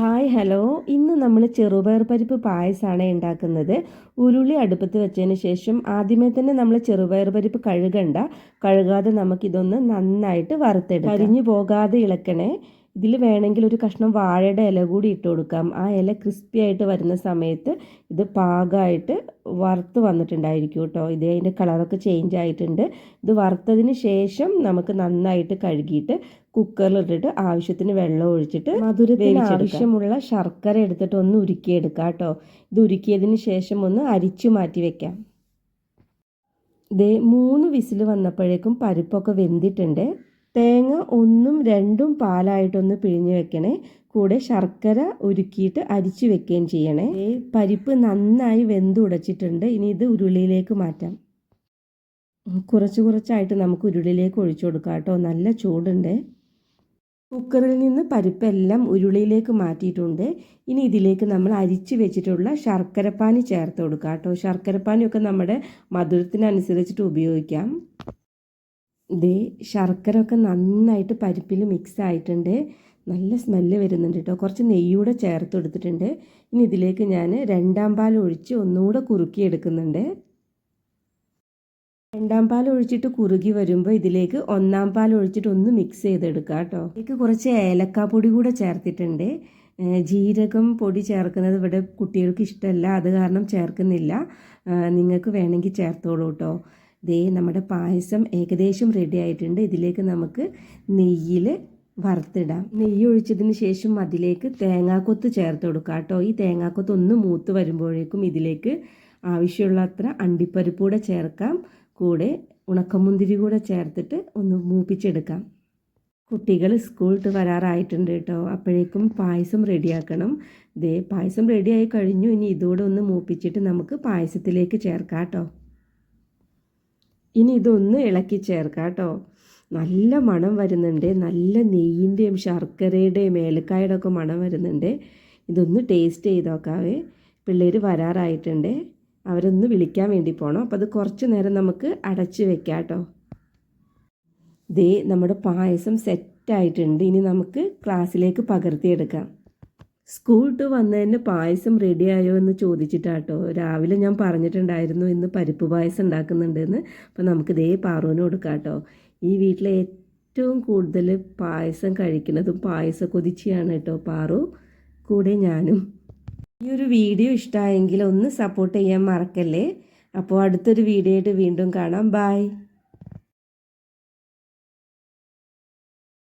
Hi hello. ഇന്ന് നമ്മൾ ചെറുപയർ പരിപ്പ് പായസമാണ് ഉണ്ടാക്കുന്നത്. ഉരുളി അടുപ്പത്ത് വെച്ചതിന് ശേഷം ആദ്യമേ തന്നെ നമ്മൾ ചെറുപയർ പരിപ്പ് കഴുകണ്ട. കഴുകാതെ നമുക്കിതൊന്ന് നന്നായിട്ട് വറുത്തെടുക്കാം. കരിഞ്ഞു പോകാതെ ഇളക്കണേ. ഇതിൽ വേണമെങ്കിൽ ഒരു കഷ്ണം വാഴയുടെ ഇല കൂടി ഇട്ട് കൊടുക്കാം. ആ ഇല ക്രിസ്പി ആയിട്ട് വരുന്ന സമയത്ത് ഇത് പാകമായിട്ട് വറുത്ത് വന്നിട്ടുണ്ടായിരിക്കും കേട്ടോ. ഇത് അതിന്റെ കളറൊക്കെ ചേഞ്ച് ആയിട്ടുണ്ട്. ഇത് വറുത്തതിന് ശേഷം നമുക്ക് നന്നായിട്ട് കഴുകിയിട്ട് കുക്കറിൽ ഇട്ടിട്ട് ആവശ്യത്തിന് വെള്ളം ഒഴിച്ചിട്ട് മധുരത്തിന് ആവശ്യമുള്ള ശർക്കര എടുത്തിട്ട് ഒന്ന് ഉരുക്കിയെടുക്കാം കേട്ടോ. ഇത് ഉരുക്കിയതിന് ശേഷം ഒന്ന് അരിച്ചു മാറ്റി വെക്കാം. ഇതേ മൂന്ന് വിസിൽ വന്നപ്പോഴേക്കും പരിപ്പൊക്കെ വെന്തിട്ടുണ്ട്. തേങ്ങ ഒന്നും രണ്ടും പാലായിട്ടൊന്ന് പിഴിഞ്ഞ് വെക്കണേ. കൂടെ ശർക്കര ഉരുക്കിയിട്ട് അരിച്ചു വെക്കുകയും ചെയ്യണേ. പരിപ്പ് നന്നായി വെന്തുടച്ചിട്ടുണ്ട് ഇനി ഇത് ഉരുളിയിലേക്ക് മാറ്റാം. കുറച്ച് കുറച്ചായിട്ട് നമുക്ക് ഉരുളിയിലേക്ക് ഒഴിച്ചു കൊടുക്കാം കേട്ടോ. നല്ല ചൂടുണ്ട്. കുക്കറിൽ നിന്ന് പരിപ്പെല്ലാം ഉരുളിയിലേക്ക് മാറ്റിയിട്ടുണ്ട്. ഇനി ഇതിലേക്ക് നമ്മൾ അരിച്ചു വെച്ചിട്ടുള്ള ശർക്കരപ്പാനി ചേർത്ത് കൊടുക്കാം കേട്ടോ. ശർക്കരപ്പാനിയൊക്കെ നമ്മുടെ മധുരത്തിനനുസരിച്ചിട്ട് ഉപയോഗിക്കാം. ഇതേ ശർക്കര ഒക്കെ നന്നായിട്ട് പരിപ്പിൽ മിക്സ് ആയിട്ടുണ്ട്. നല്ല സ്മെല്ല് വരുന്നുണ്ട് കേട്ടോ കുറച്ച് നെയ്യൂടെ ചേർത്ത് കൊടുത്തിട്ടുണ്ട്. ഇനി ഇതിലേക്ക് ഞാൻ രണ്ടാം പാൽ ഒഴിച്ച് ഒന്നുകൂടെ കുറുക്കി എടുക്കുന്നുണ്ട്. രണ്ടാം പാൽ ഒഴിച്ചിട്ട് കുറുകി വരുമ്പോൾ ഇതിലേക്ക് ഒന്നാം പാൽ ഒഴിച്ചിട്ട് ഒന്ന് മിക്സ് ചെയ്തെടുക്കുക കേട്ടോ ഇതിലേക്ക് കുറച്ച് ഏലക്കാപ്പൊടി കൂടെ ചേർത്തിട്ടുണ്ട്. ജീരകം പൊടി ചേർക്കുന്നത് ഇവിടെ കുട്ടികൾക്ക് ഇഷ്ടമല്ല അത് കാരണം ചേർക്കുന്നില്ല. നിങ്ങൾക്ക് വേണമെങ്കിൽ ചേർത്തോളൂ കേട്ടോ ദേ നമ്മുടെ പായസം ഏകദേശം റെഡി ആയിട്ടുണ്ട്. ഇതിലേക്ക് നമുക്ക് നെയ്യിൽ വറുത്തിടാം. നെയ്യ് ഒഴിച്ചതിന് ശേഷം അതിലേക്ക് തേങ്ങാക്കൊത്ത് ചേർത്ത് കൊടുക്കുക കേട്ടോ. ഈ തേങ്ങാക്കൊത്ത് ഒന്ന് മൂത്ത് വരുമ്പോഴേക്കും ഇതിലേക്ക് ആവശ്യമുള്ള അത്ര അണ്ടിപ്പരിപ്പ് കൂടെ ചേർക്കാം. കൂടെ ഉണക്കമുന്തിരി കൂടെ ചേർത്തിട്ട് ഒന്ന് മൂപ്പിച്ചെടുക്കാം. കുട്ടികൾ സ്കൂളിട്ട് വരാറായിട്ടുണ്ട് കേട്ടോ. അപ്പോഴേക്കും പായസം റെഡിയാക്കണം ദേ പായസം റെഡിയായി കഴിഞ്ഞു. ഇനി ഇതോടെ ഒന്ന് മൂപ്പിച്ചിട്ട് നമുക്ക് പായസത്തിലേക്ക് ചേർക്കാം കേട്ടോ. ഇനി ഇതൊന്ന് ഇളക്കി ചേർക്കാം കേട്ടോ. നല്ല മണം വരുന്നുണ്ട്. നല്ല നെയ്യിന്റെയും ശർക്കരയുടെയും ഏലക്കായുടെ ഒക്കെ മണം വരുന്നുണ്ട്. ഇതൊന്ന് ടേസ്റ്റ് ചെയ്ത് നോക്കാവേ. പിള്ളേർ വരാറായിട്ടുണ്ട്. അവരൊന്ന് വിളിക്കാൻ വേണ്ടി പോകണം അപ്പോൾ അത് കുറച്ച് നേരം നമുക്ക് അടച്ച് വെക്കാം കേട്ടോ. ദേ നമ്മുടെ പായസം സെറ്റായിട്ടുണ്ട് ഇനി നമുക്ക് ക്ലാസ്സിലേക്ക് പകർത്തിയെടുക്കാം സ്കൂൾ ടു വന്നതിന് പായസം റെഡിയായോ എന്ന് ചോദിച്ചിട്ടാട്ടോ. രാവിലെ ഞാൻ പറഞ്ഞിട്ടുണ്ടായിരുന്നു ഇന്ന് പരിപ്പ് പായസം ഉണ്ടാക്കുന്നുണ്ടെന്ന്. അപ്പോൾ നമുക്ക് ഇതേ പാറുവിന് കൊടുക്കാം കേട്ടോ ഈ വീട്ടിലെ ഏറ്റവും കൂടുതൽ പായസം കഴിക്കുന്നതും പായസ കൊതിച്ചിയാണ് കേട്ടോ പാറു. കൂടെ ഞാനും. ഈ ഒരു വീഡിയോ ഇഷ്ടമായെങ്കിൽ ഒന്ന് സപ്പോർട്ട് ചെയ്യാൻ മറക്കല്ലേ? അപ്പോൾ അടുത്തൊരു വീഡിയോ ആയിട്ട് വീണ്ടും കാണാം. ബായ്